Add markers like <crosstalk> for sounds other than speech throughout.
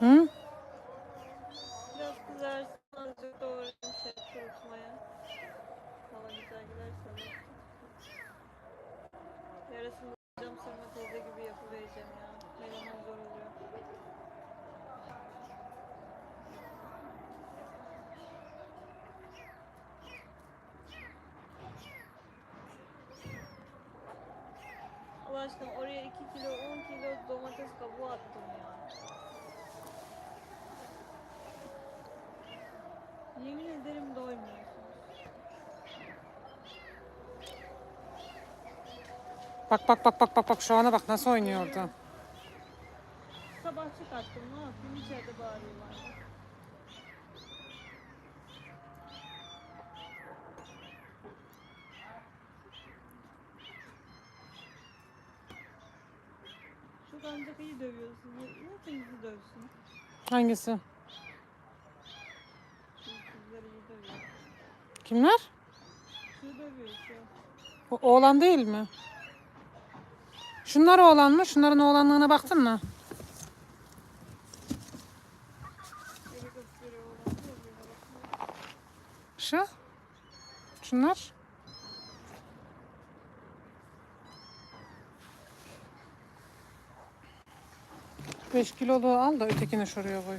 Hı? Biraz kızarsın. Azıcık doğrayayım şey kurutmaya. Hava güzel giderse. Yarısını cam sırma teyze gibi yapıvereceğim ya. Menemen zor oluyor. Allah aşkına oraya 2 kilo 10 kilo domates kabuğu attım ya. Yemin ederim doymuyorsunuz. Bak bak bak bak bak bak şu ana bak nasıl oynuyor orada. Sabah çıkarttım ne yapayım içeride bağırıyorlar. Şu ancak iyi dövüyorsun. Ne hepinizi dövsün. Hangisi? Kızları iyi dövüyor. Kimler? Şu dövüyor şu. O oğlan değil mi? Şunlar oğlan mı? Şunların oğlanlığına baktın mı? Şu? Şunlar? Beş kiloluğu al da ötekini şuraya koy.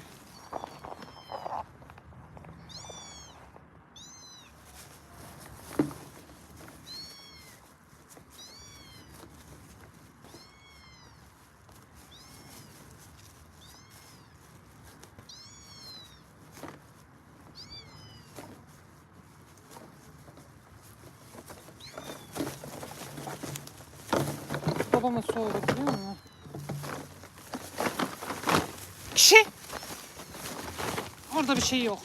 Babama soğudu biliyor musun? Kişi. Orada bir şey yok.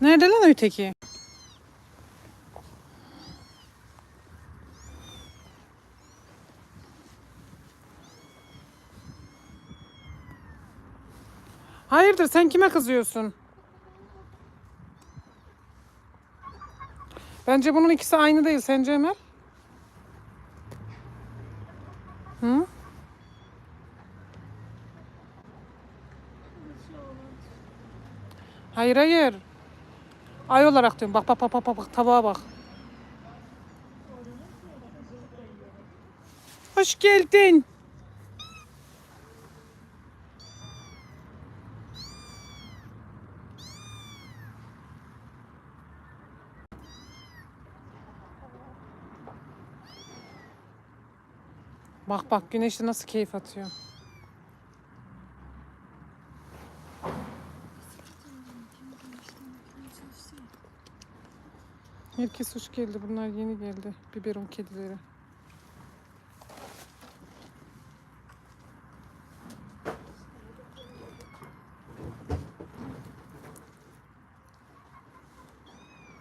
Nerede lan öteki? Hayırdır sen kime kızıyorsun? Bence bunun ikisi aynı değil. Sence Emel? Hı? Hayır hayır. Ay olarak diyorum. Bak bak bak bak, bak tabağa bak. Hoş geldin. Bak bak güneşte nasıl keyif atıyor. Herkes hoş geldi. Bunlar yeni geldi. Biberon kedileri.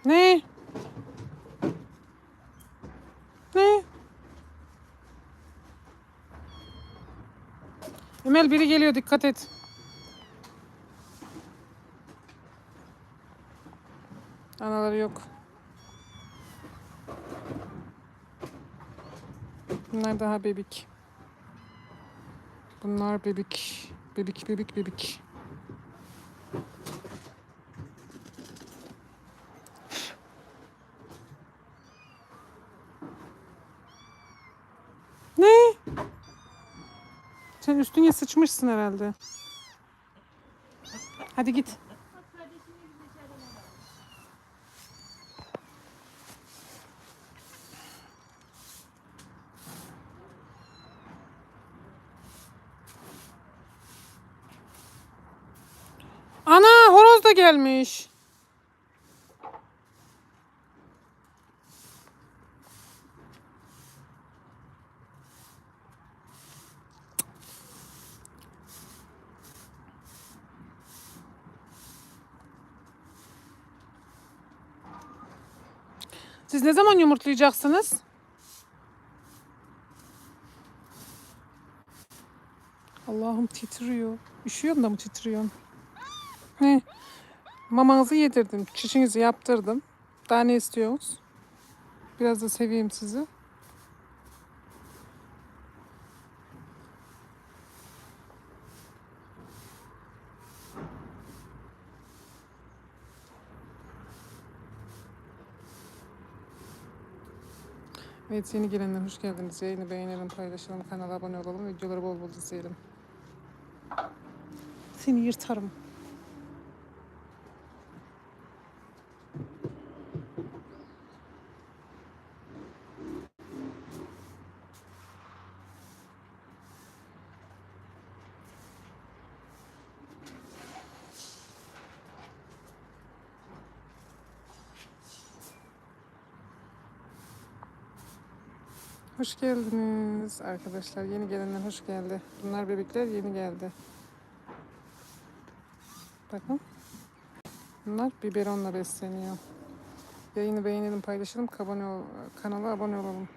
Ne? Ne? Emel biri geliyor dikkat et. Anaları yok. Bunlar daha bebek. Bunlar bebek. Bebek bebek bebek. Ne? Sen üstüne sıçmışsın herhalde. Hadi git. Ana horoz da gelmiş. Siz ne zaman yumurtlayacaksınız? Allah'ım titriyor. Üşüyorsun da mı titriyorsun? Ne? Mamanızı yedirdim. Çişinizi yaptırdım. Daha ne istiyorsunuz? Biraz da seveyim sizi. Evet yeni gelenler hoş geldiniz. Yayını beğenelim, paylaşalım, kanala abone olalım, videoları bol bol izleyelim. Seni yırtarım. Hoş geldiniz arkadaşlar. Yeni gelenler hoş geldi. Bunlar bebekler yeni geldi. Bakın. Bunlar biberonla besleniyor. Yayını beğenelim, paylaşalım, abone ol, kanala abone olalım.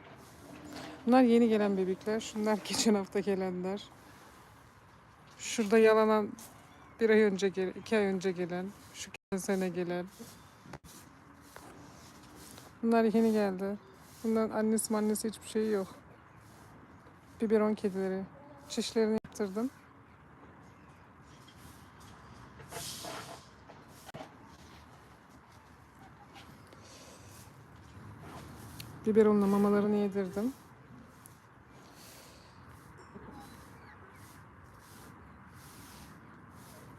Bunlar yeni gelen bebekler. Şunlar <laughs> geçen hafta gelenler. Şurada yalanan bir ay önce gel, iki ay önce gelen, şu sene gelen. Bunlar yeni geldi. Bunların annesi annesi hiçbir şey yok. Biberon kedileri. Çişlerini yaptırdım. Biberonla mamalarını yedirdim.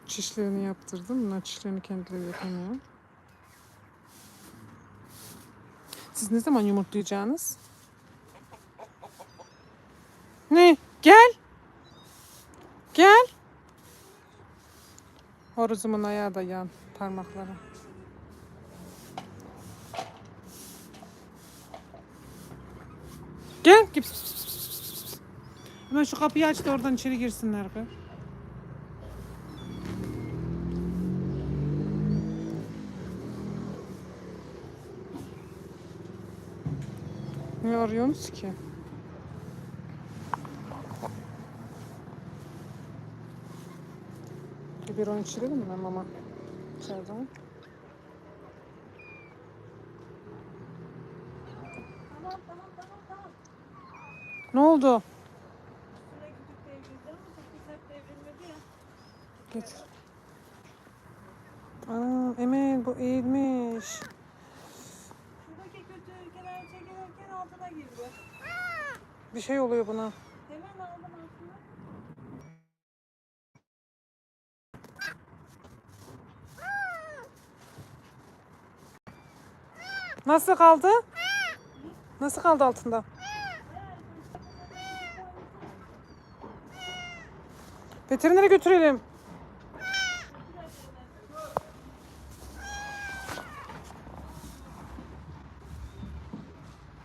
Çişlerini yaptırdım. Bunlar çişlerini kendileri yapamıyor. Siz ne zaman yumurtlayacaksınız? Ne? Gel. Gel. Horozumun ayağı da yan parmakları. Gel. Hemen şu kapıyı aç da oradan içeri girsinler be. Ne arıyorsunuz ki? Biberon içirelim mi mama? İçeriden. Ne oldu? Getir. Aa, Emel bu eğilmiş. Çekilirken altına girdi. Bir şey oluyor buna. Hemen aldım altına. Nasıl kaldı? Nasıl kaldı altında? Veterinere götürelim.